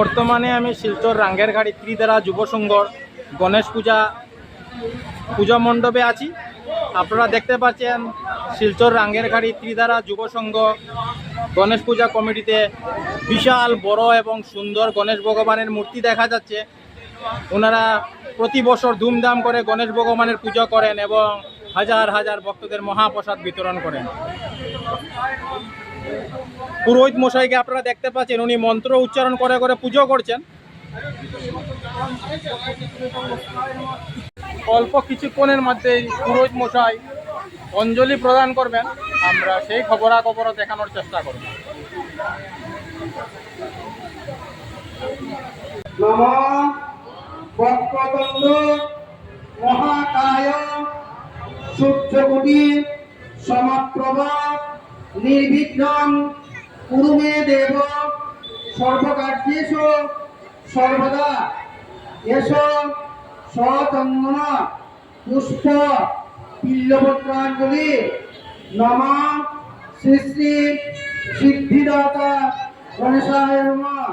বর্তমানে আমি শিলচর রাঙ্গের গাড়ি ত্রিধারা যুব সংঘর গণেশ পূজা পূজা মণ্ডপে আছি। আপনারা দেখতে পাচ্ছেন শিলচর রাঙ্গের গাড়ি ত্রিধারা যুব সংঘ গণেশ পূজা কমিটিতে বিশাল, বড় এবং সুন্দর গণেশ ভগবানের মূর্তি দেখা যাচ্ছে। ওনারা প্রতি বছর ধুমধাম করে গণেশ ভগবানের পুজো করেন এবং হাজার হাজার ভক্তদের মহাপ্রসাদ বিতরণ করেন। পুরোহিত মশাইকে আপনারা দেখতে পাচ্ছেন, উনি মন্ত্র উচ্চারণ করে করে পুজো করছেন। অল্প কিছুক্ষণের মধ্যে পুরোহিত মশাই অঞ্জলি প্রদান করবেন। আমরা সেই খবরাখবর দেখানোর চেষ্টা করব। মহাকায় সূর্যকুটি সমপ্রভা নির্বিঘ্ন কুরু মে দেব সর্বকার্যেষু সর্বদা। এস সচন্দন পুষ্প পিল্লপত্রাঞ্জলি। নম শ্রী শ্রী সিদ্ধিদাতা গণেশায় নমঃ।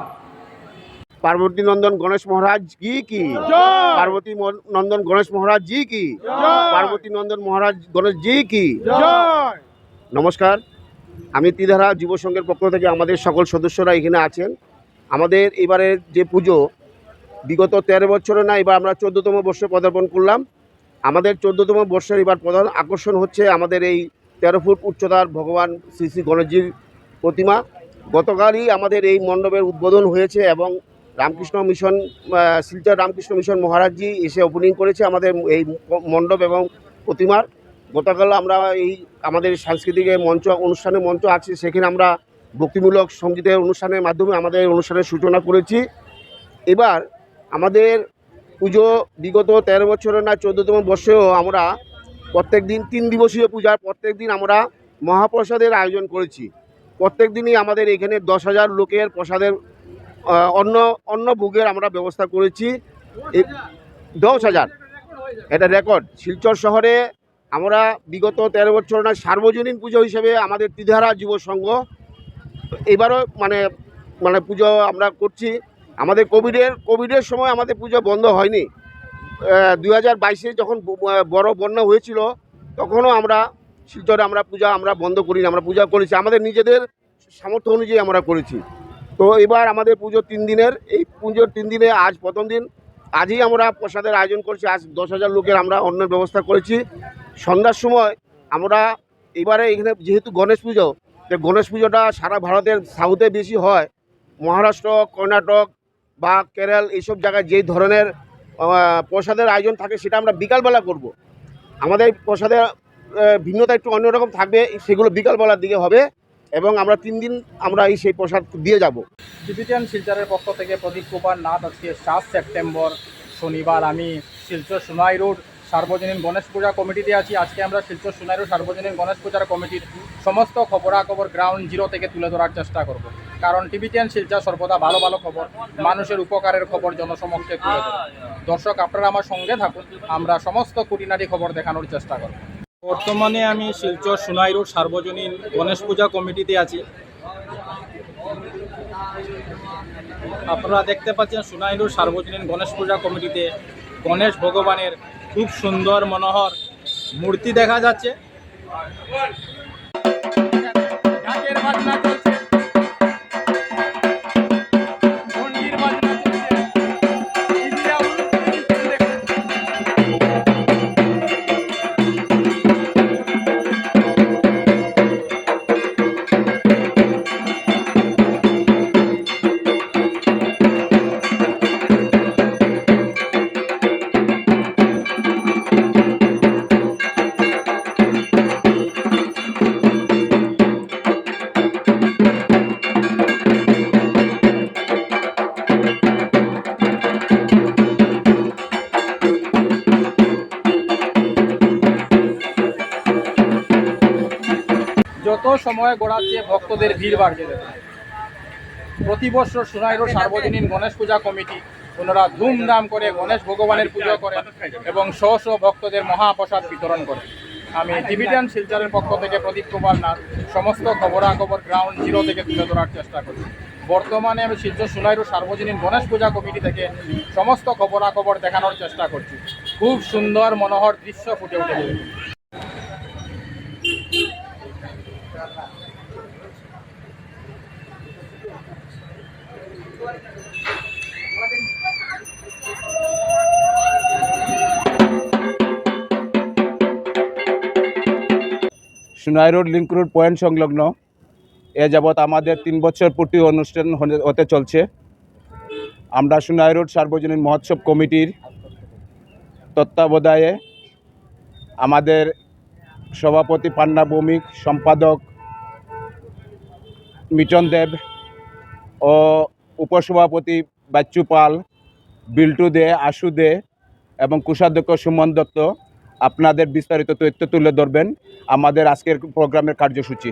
পার্বতী নন্দন গণেশ মহারাজ কি? কি পার্বতী নন্দন গণেশ মহারাজ জি কি? পার্বতী নন্দন মহারাজ গণেশ জি কি? নমস্কার। আমি ত্রিধারা যুব সংঘের পক্ষ থেকে আমাদের সকল সদস্যরা এখানে আছেন। আমাদের এবারের যে পুজো, বিগত তেরো বছরে না, এবার আমরা চোদ্দতম বর্ষে পদার্পণ করলাম। আমাদের চোদ্দতম বর্ষের এবার প্রধান আকর্ষণ হচ্ছে আমাদের এই তেরো ফুট উচ্চতার ভগবান শ্রী শ্রী গণেশজির প্রতিমা। গতকালই আমাদের এই মণ্ডপের উদ্বোধন হয়েছে এবং রামকৃষ্ণ মিশন শিলচর রামকৃষ্ণ মিশন মহারাজজি এসে ওপেনিং করেছে আমাদের এই মণ্ডপ এবং প্রতিমার। গতকাল আমরা এই আমাদের সাংস্কৃতিক মঞ্চ অনুষ্ঠানে মঞ্চ আছে, সেখানে আমরা ভক্তিমূলক সঙ্গীতের অনুষ্ঠানের মাধ্যমে আমাদের অনুষ্ঠানের সূচনা করেছি। এবার আমাদের পুজো বিগত তেরো বছরের না চোদ্দতম বর্ষেও আমরা প্রত্যেক দিন তিন দিবসীয় পূজার প্রত্যেক দিন আমরা মহাপ্রসাদের আয়োজন করেছি। প্রত্যেক দিনই আমাদের এখানে দশ হাজার লোকের প্রসাদের অন্য অন্ন ভোগের আমরা ব্যবস্থা করেছি। দশ হাজার, এটা রেকর্ড শিলচর শহরে আমরা বিগত তেরো বছর না সার্বজনীন পুজো হিসেবে আমাদের ত্রিধারা যুব সংঘ, এবারও মানে মানে পুজো আমরা করছি। আমাদের কোভিডের কোভিডের সময় আমাদের পুজো বন্ধ হয়নি। দুই হাজার বাইশে যখন বড় বন্যা হয়েছিল, তখনও আমরা শিলচরে আমরা পূজা আমরা বন্ধ করিনি, আমরা পূজা করেছি। আমাদের নিজেদের সামর্থ্য অনুযায়ী আমরা করেছি। তো এবার আমাদের পুজো তিন দিনের। এই পুজোর তিন দিনে আজ প্রথম দিন। আজই আমরা প্রসাদের আয়োজন করছি। আজ দশ হাজার লোকের আমরা অন্নের ব্যবস্থা করেছি। সন্ধ্যার সময় আমরা এবারে এখানে যেহেতু গণেশ পুজো, তো গণেশ পুজোটা সারা ভারতের সাউথে বেশি হয়। মহারাষ্ট্র, কর্ণাটক বা কেরল এইসব জায়গায় যেই ধরনের প্রসাদের আয়োজন থাকে সেটা আমরা বিকালবেলা করব। আমাদের প্রসাদের ভিন্নতা একটু অন্যরকম থাকবে, সেগুলো বিকালবেলার দিকে হবে এবং আমরা তিন দিন আমরা এই সেই প্রসাদ দিয়ে যাব। টিভিটিয়ান শিলচরের পক্ষ থেকে প্রদীপ কুমার নাথ আজকে সাত সেপ্টেম্বর শনিবার। আমি শিলচর সোনাই রোড সার্বজনীন গণেশ পূজা কমিটিতে আছি। আজকে আমরা শিলচর সোনাই রোড সার্বজনীন গণেশ পূজার কমিটির সমস্ত খবরাখবর গ্রাউন্ড জিরো থেকে তুলে ধরার চেষ্টা করব। কারণ টিভি টিভিটিয়ান শিলচর সর্বদা ভালো ভালো খবর, মানুষের উপকারের খবর জনসমক্ষে তুলে ধরে। দর্শক, আপনারা আমার সঙ্গে থাকুন, আমরা সমস্ত খুঁটিনাটি খবর দেখানোর চেষ্টা করব। বর্তমানে আমি শিলচর সোনাই রোড সার্বজনীন গণেশ পূজা কমিটিতে আছি। আপনারা দেখতে পাচ্ছেন সুনাইরু সার্বজনীন গণেশ পূজা কমিটিতে গণেশ ভগবানের খুব সুন্দর মনোহর মূর্তি দেখা যাচ্ছে চলছে। সময় গড়াচ্ছে ভক্তদের ভিড় বাড়ছে। প্রতি বছর সোনাইরো সার্বজনীন গণেশ পূজা কমিটি ওনারা ধুমধাম করে গণেশ ভগবানের পুজো করেন এবং শ শ ভক্তদের মহাপ্রসাদ বিতরণ করেন। আমি টিভিটান শিলচরের পক্ষ থেকে প্রদীপ কুমার নাথ, সমস্ত খবরাখবর গ্রাউন্ড জিরো থেকে তুলে ধরার চেষ্টা করি। বর্তমানে আমি শিলচর সুনাইরু সার্বজনীন গণেশ পূজা কমিটি থেকে সমস্ত খবরাখবর দেখানোর চেষ্টা করছি। খুব সুন্দর মনোহর দৃশ্য ফুটে উঠেছে। Sonai road, link road, point সংলগ্ন। এ যাবৎ আমাদের তিন বছর পূর্তি অনুষ্ঠান হতে চলছে। আমরা সোনাই রোড সার্বজনীন মহোৎসব কমিটির তত্ত্বাবধায়ে আমাদের সভাপতি পান্না ভৌমিক, সম্পাদক মিটন দেব ও উপসভাপতি বাচ্চু পাল, বিল্টু দে, আশু দে এবং কোষাধ্যক্ষ সুমন দত্ত। আপনাদের বিস্তারিত তথ্য তুলে ধরবেন আমাদের আজকের প্রোগ্রামের কার্যসূচি।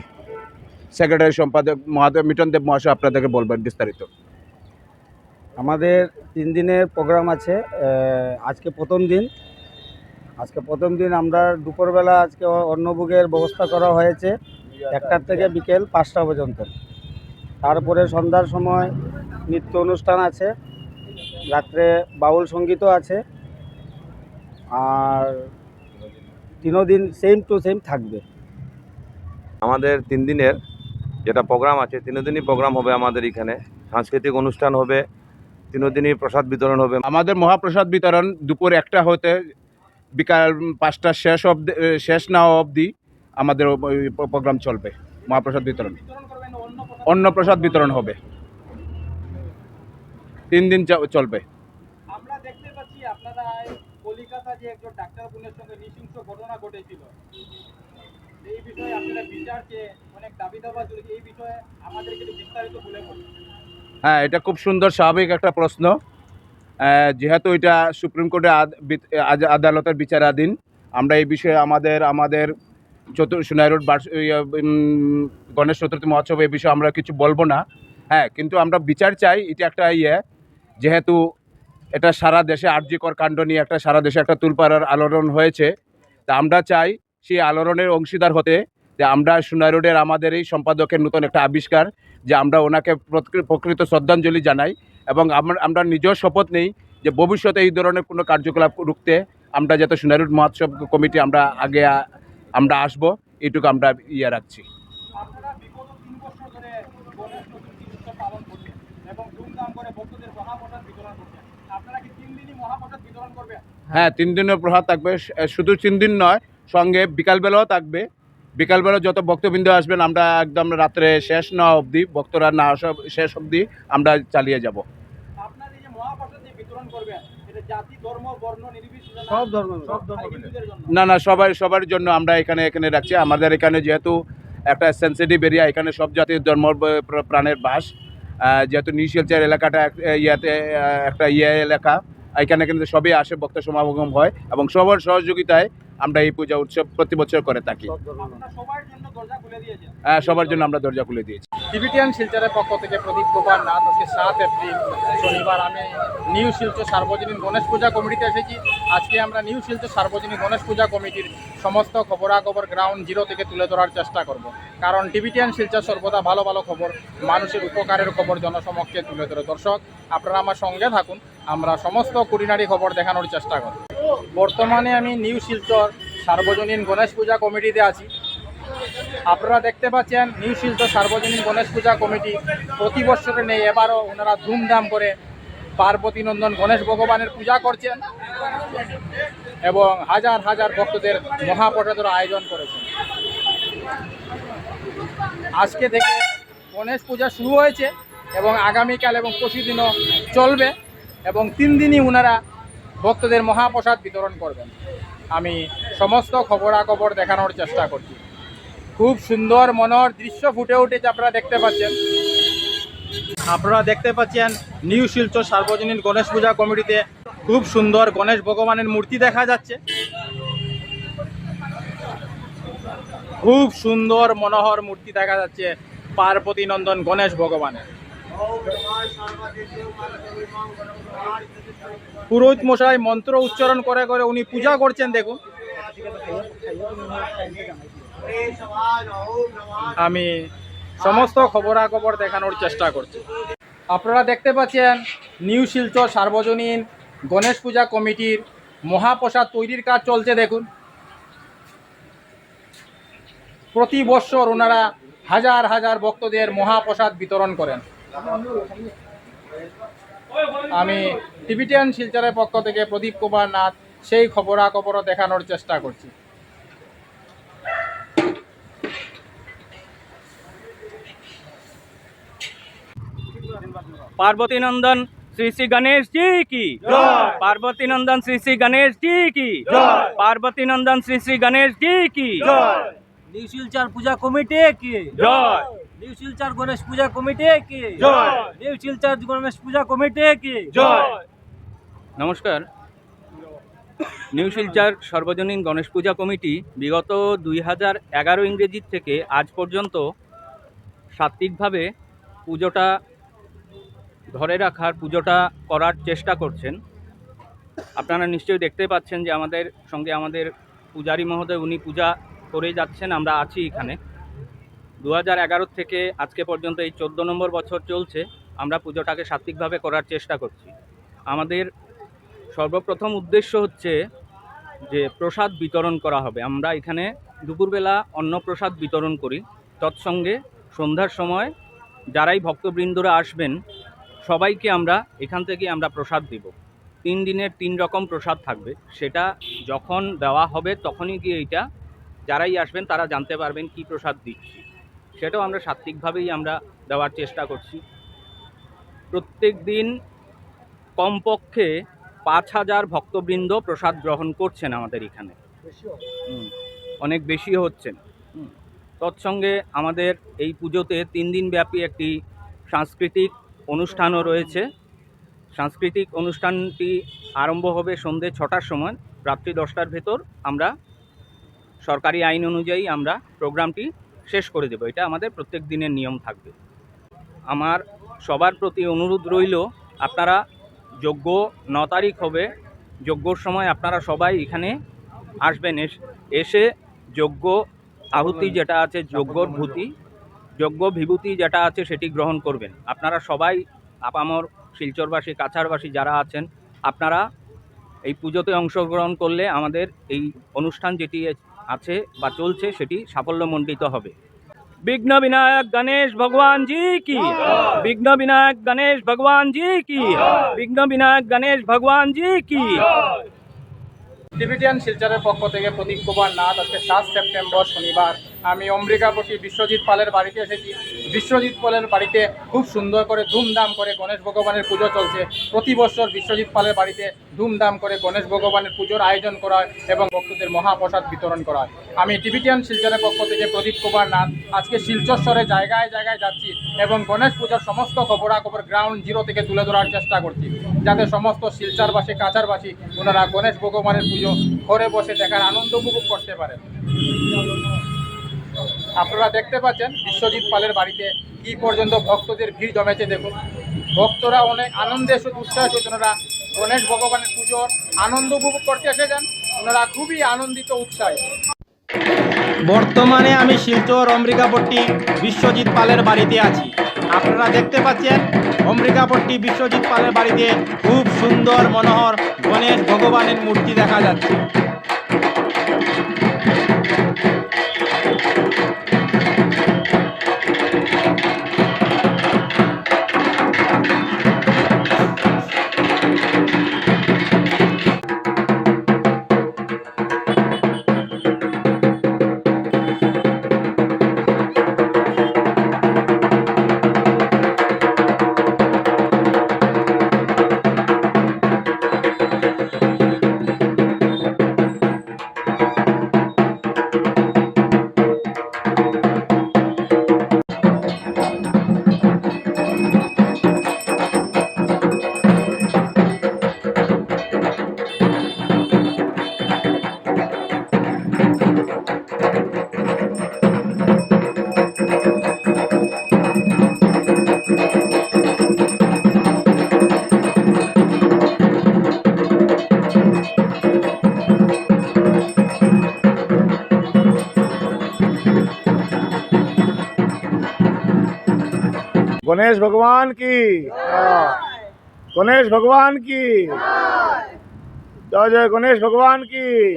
সেক্রেটারি সম্পাদক মহাদেব মিটন দেব মহাশয় আপনাদেরকে বলবেন বিস্তারিত। আমাদের তিন দিনের প্রোগ্রাম আছে আজকে প্রথম দিন। আজকে প্রথম দিন আমরা দুপুরবেলা আজকে অন্নভোগের ব্যবস্থা করা হয়েছে, একটার থেকে বিকেল পাঁচটা পর্যন্ত। তারপরে সন্ধ্যার সময় নৃত্য অনুষ্ঠান আছে, রাত্রে বাউল সঙ্গীতও আছে, আর তিনও দিন সেম টু সেম থাকবে। আমাদের তিন দিনের যেটা প্রোগ্রাম আছে তিন দিনই প্রোগ্রাম হবে আমাদের এখানে। সাংস্কৃতিক অনুষ্ঠান হবে তিন দিনই প্রসাদ বিতরণ হবে। আমাদের মহাপ্রসাদ বিতরণ দুপুর একটা হতে বিকাল পাঁচটা শেষ অবধি শেষ না অবধি আমাদের ওই প্রোগ্রাম চলবে মহাপ্রসাদ বিতরণ। অন্ন প্রসাদ বিতরণ হবে। তিন দিন চ- চলবে আমরা দেখতে পাচ্ছি আপনারা এই কলিকাতা যে একজন ডাক্তার বোনের সঙ্গে নৃশংস ঘটনা ঘটেছিল। এই বিষয়ে আপনারা বিচার চেয়ে অনেক দাবি দাবা চলেছে এই বিষয়ে আমাদেরকে একটু বিস্তারিত বলে বলুন। হ্যাঁ এটা খুব সুন্দর স্বাভাবিক একটা প্রশ্ন। যেহেতু এটা সুপ্রিম কোর্টে আদালতের বিচারাধীন আমরা এই বিষয়ে আমাদের আমাদের চতুর সোনাই রোড ইয়ে, গণেশ চতুর্থী মহোৎসব এই বিষয়ে আমরা কিছু বলব না। হ্যাঁ কিন্তু আমরা বিচার চাই এটা একটা ইয়ে। যেহেতু এটা সারা দেশে আর্যিকর কাণ্ড নিয়ে একটা সারা দেশে একটা তুলপাড়ার আলোড়ন হয়েছে। তা আমরা চাই সেই আলোড়নের অংশীদার হতে যে আমরা সোনাই রোডের আমাদের এই সম্পাদকের নতুন একটা আবিষ্কার, যে আমরা ওনাকে প্রকৃ- প্রকৃত শ্রদ্ধাঞ্জলি জানাই এবং আমরা আমরা নিজেও শপথ নেই যে ভবিষ্যতে এই ধরনের কোনো কার্যকলাপ রুখতে আমরা যাতে সোনারুট মহোৎসব কমিটি আমরা আগে আমরা আসব এটুকু আমরা ইয়ে রাখছি আপনারা বিগত তিন বছর ধরে গণেশ চতুর্থী উৎসব পালন করছেন এবং ধুমধাম করে ভক্তদের মহাপ্রসাদ বিতরণ করছেন আপনারা কি তিন দিনই মহাপ্রসাদ বিতরণ করবেন হ্যাঁ তিন দিনের প্রহার থাকবে। শুধু তিন দিন নয় সঙ্গে বিকালবেলাও থাকবে। বিকালবেলা যত ভক্তবৃন্দ আসবেন আমরা একদম রাত্রে শেষ না অবধি ভক্তরা না আসা শেষ অবধি আমরা চালিয়ে যাব। আপনার এই যে মহাপ্রসাদ যে বিতরণ করবেন এটা জাতি ধর্ম বর্ণ নির্বিশেষে না? না সবাই সবার সবার জন্য আমরা এখানে এখানে রাখছি। আমাদের এখানে যেহেতু একটা সেন্সিটিভ এরিয়া এখানে সব জাতির ধর্ম প্রাণের বাস। যেহেতু নিউ শিলচর এলাকাটা এক- ইয়াতে একটা ইয়ে এলাকা। এখানে কিন্তু সবই আসে বক্তা সমাগম হয় এবং সবার সহযোগিতায় আমরা এই পূজা উৎসব প্রতি বছর করে থাকি। হ্যাঁ সবার জন্য দরজা খুলে দিয়েছেন। আহ, সবার জন্য আমরা দরজা খুলে দিয়েছি। টিবিটিয়ান শিলচরের পক্ষ থেকে প্রদীপ কুমার নাথ আজকে সাত এপ্রিল, শনিবার। আমি নিউ শিলচর সার্বজনীন গণেশ পূজা কমিটিতে এসেছি। আজকে আমরা নিউ শিলচর সার্বজনীন গণেশ পূজা কমিটির সমস্ত খবরাখবর গ্রাউন্ড জিরো থেকে তুলে ধরার চেষ্টা করব। কারণ টিবিটিয়ান শিলচর সর্বদা ভালো ভালো খবর, মানুষের উপকারের খবর জনসমক্ষে তুলে ধরে। দর্শক, আপনারা আমার সঙ্গে থাকুন। আমরা সমস্ত কুড়িনারি খবর দেখানোর চেষ্টা করব। বর্তমানে আমি নিউ শিলচর সার্বজনীন গণেশ পূজা কমিটিতে আছি। আপনারা দেখতে পাচ্ছেন নিউ শিলচর সার্বজনীন গণেশ পূজা কমিটি প্রতি বছরে নেই, এবারও ওনারা ধুমধাম করে পার্বতী নন্দন গণেশ ভগবানের পূজা করছেন এবং হাজার হাজার ভক্তদের মহাপ্রসাদের আয়োজন করেছেন। আজকে থেকে গণেশ পূজা শুরু হয়েছে এবং আগামীকাল এবং পরশু দিনও চলবে এবং তিন দিনই ওনারা ভক্তদের মহাপ্রসাদ বিতরণ করবেন। আমি সমস্ত খবরাখবর দেখানোর চেষ্টা করছি। খুব সুন্দর মনোহর দৃশ্য ফুটে উঠেছে, আপনারা দেখতে পাচ্ছেন। আপনারা দেখতে পাচ্ছেন নিউ শিলচর সার্বজনীন গণেশ পূজা কমিটিতে খুব সুন্দর গণেশ ভগবানের মূর্তি দেখা যাচ্ছে। খুব সুন্দর মনোহর মূর্তি দেখা যাচ্ছে পার্বতী নন্দন গণেশ ভগবানের। পুরোহিত মশাই মন্ত্র উচ্চারণ করে করে উনি পূজা করছেন, দেখুন। আমি সমস্ত খবরাখবর দেখানোর চেষ্টা করছি। আপনারা দেখতে পাচ্ছেন নিউ শিলচর সার্বজনীন গণেশ পূজা কমিটির মহাপ্রসাদ তৈরির কাজ চলছে, দেখুন। প্রতি বছর ওনারা হাজার হাজার ভক্তদের মহাপ্রসাদ বিতরণ করেন। আমি টিভিটিয়ান শিলচরের পক্ষ থেকে প্রদীপ কুমার নাথ সেই খবরাখবরও দেখানোর চেষ্টা করছি। পার্বতী নন্দন শ্রী শ্রী গণেশ জি কি? পার্বতী নন্দন শ্রী শ্রী গণেশ জি কি? পার্বতী নন্দন শ্রী শ্রী গণেশ জি কি? নিউ শিলচার পূজা কমিটি কি? জয়। নিউ শিলচার গণেশ পূজা কমিটি কি? জয়। নিউ শিলচার গণেশ পূজা কমিটি কি? জয়। নমস্কার। নিউ শিলচার সর্বজনীন গণেশ পূজা কমিটি বিগত দুই হাজার এগারো ইংরেজির থেকে আজ পর্যন্ত সাত্ত্বিকভাবে পুজোটা ধরে রাখার পুজোটা করার চেষ্টা করছেন। আপনারা নিশ্চয়ই দেখতে পাচ্ছেন যে আমাদের সঙ্গে আমাদের পূজারী মহোদয়, উনি পূজা করে যাচ্ছেন, আমরা আছি এখানে। দু হাজার এগারো থেকে আজকে পর্যন্ত এই চোদ্দ নম্বর বছর চলছে, আমরা পুজোটাকে সাত্ত্বিকভাবে করার চেষ্টা করছি। আমাদের সর্বপ্রথম উদ্দেশ্য হচ্ছে যে প্রসাদ বিতরণ করা হবে। আমরা এখানে দুপুরবেলা অন্নপ্রসাদ বিতরণ করি। তৎসঙ্গে সন্ধ্যার সময় যারাই ভক্তবৃন্দরা আসবেন সবাইকে আমরা, এখান থেকে আমরা প্রসাদ দিব। তিন দিনের তিন রকম প্রসাদ থাকবে। সেটা যখন দেওয়া হবে তখনই গিয়ে এইটা যারাই আসবেন তারা জানতে পারবেন কি প্রসাদ দিচ্ছি। সেটাও আমরা সাত্ত্বিকভাবেই আমরা দেওয়ার চেষ্টা করছি। প্রত্যেক দিন কমপক্ষে পাঁচ হাজার ভক্তবৃন্দ প্রসাদ গ্রহণ করছেন আমাদের এখানে। অনেক বেশি হচ্ছেন তৎসঙ্গে আমাদের এই পুজোতে তিন দিন ব্যাপী একটি সাংস্কৃতিক অনুষ্ঠানও রয়েছে। সাংস্কৃতিক অনুষ্ঠানটি আরম্ভ হবে সন্ধে ছটার সময়, রাত্রি দশটার ভেতর। আমরা সরকারি আইন অনুযায়ী আমরা প্রোগ্রামটি শেষ করে দেব। এটা আমাদের প্রত্যেক দিনের নিয়ম থাকবে। আমার সবার প্রতি অনুরোধ রইল, আপনারা যোগ্য ন তারিখ হবে যজ্ঞর সময় আপনারা সবাই এখানে আসবেন। এস- এসে যোগ্য আহুতি যেটা আছে যজ্ঞর ভূতি যজ্ঞ বিভূতি যেটা আছে সেটি গ্রহণ করবেন। আপনারা সবাই আপামর, শিলচরবাসী, কাছাড়বাসী যারা আছেন, আপনারা এই পুজোতে অংশগ্রহণ করলে আমাদের এই অনুষ্ঠান যেটি আছে বা চলছে সেটি সাফল্যমণ্ডিত হবে। বিঘ্ন বিনায়ক গণেশ ভগবান জি কি? বিঘ্ন বিনায়ক গণেশ ভগবান জি কি? বিঘ্ন বিনায়ক গণেশ ভগবান জি কি? টিভিটিয়ান শিলচরের পক্ষ থেকে প্রদীপ কুমার নাথ আজকে সাত সেপ্টেম্বর শনিবার আমি অম্বিকাপতি বিশ্বজিৎ পালের বাড়িতে এসেছি। বিশ্বজিৎ পালের বাড়িতে খুব সুন্দর করে ধুমধাম করে গণেশ ভগবানের পুজো চলছে। প্রতি বছর বিশ্বজিৎ পালের বাড়িতে ধুমধাম করে গণেশ ভগবানের পুজোর আয়োজন করা হয় এবং ভক্তদের মহাপ্রসাদ বিতরণ করা হয়। আমি টিভিটিয়ান শিলচরের পক্ষ থেকে প্রদীপ কুমার নাথ, আজকে শিলচরস্বরে জায়গায় জায়গায় যাচ্ছি এবং গণেশ পূজার সমস্ত খবরাখবর গ্রাউন্ড জিরো থেকে তুলে ধরার চেষ্টা করছি। যাতে সমস্ত শিলচরবাসী, কাছারবাসী ওনারা গণেশ ভগবানের পুজো ঘরে বসে দেখার আনন্দ উপভোগ করতে পারেন। আপনারা দেখতে পাচ্ছেন বিশ্বজিৎ পালের বাড়িতে কি পর্যন্ত ভক্তদের ভিড় জমেছে দেখুন। ভক্তরা অনেক আনন্দে উৎসাহ ওনারা গণেশ ভগবানের পুজোর আনন্দ উপভোগ করতে এসেছেন। ওনারা খুবই আনন্দিত উৎসাহী বর্তমানে আমি শিলচর অমৃকাপট্টি বিশ্বজিৎ পালের বাড়িতে আছি। আপনারা দেখতে পাচ্ছেন অমৃকাপট্টি বিশ্বজিৎ পালের বাড়িতে খুব সুন্দর মনোহর গণেশ ভগবানের মূর্তি দেখা যাচ্ছে। गणेश भगवान की। गणेश भगवान की। जय जय गणेश भगवान की।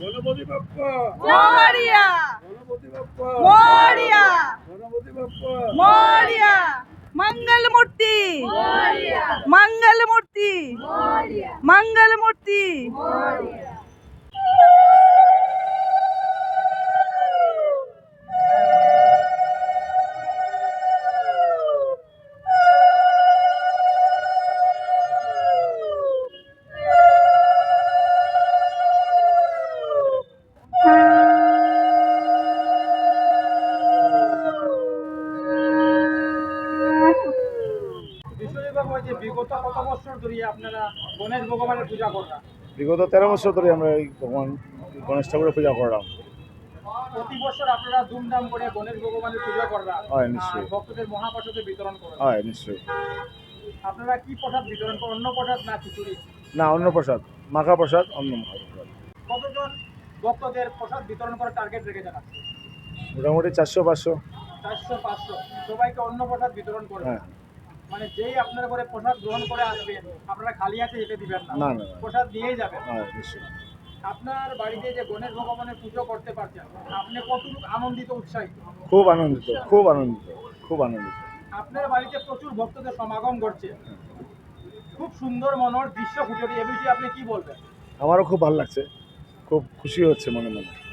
गणपति बाप्पा मोरिया। गणपति बाप्पा मंगल मूर्ति मंगल मूर्ति मंगल मूर्ति বিগত তেরো বছর ধরে আমরা এই ভগবান গণেশ ঠাকুরের পূজা করলাম। প্রতি বছর আপনারা ধুমধাম করে গণেশ ভগবানের পূজা করা হয়, নিশ্চয়ই। ভক্তদের মহাপ্রসাদের বিতরণ করা হয় নিশ্চয়ই। আপনারা কি প্রসাদ বিতরণ করেন? অন্য প্রসাদ না খিচুড়ি? না প্রসাদ। মাখা প্রসাদ অন্ন মাখা প্রসাদ। কতজন ভক্তদের প্রসাদ বিতরণ করার টার্গেট রেখে মোটামুটি চারশো পাঁচশো। চারশো পাঁচশো। সবাইকে অন্য প্রসাদ বিতরণ করবেন। হ্যাঁ। মানে যেই আপনার ঘরে প্রসাদ গ্রহণ করে আসবেন আপনারা খালি হাতে যেতে দিবেন না। প্রসাদ নিয়েই যাবেন। হয় আপনার বাড়িতে যে গণেশ ভগবানের পুজো করতে পারছেন আপনি কতটুকু আনন্দিত উৎসাহিত? খুব আনন্দিত খুব আনন্দিত খুব আনন্দিত। আপনার বাড়িতে প্রচুর ভক্তদের সমাগম ঘটছে। খুব সুন্দর মনোর দৃশ্য ফুটে এ বিষয়ে আপনি কি বলবেন? আমারও খুব ভালো লাগছে। খুব খুশি হচ্ছে মনে মনে।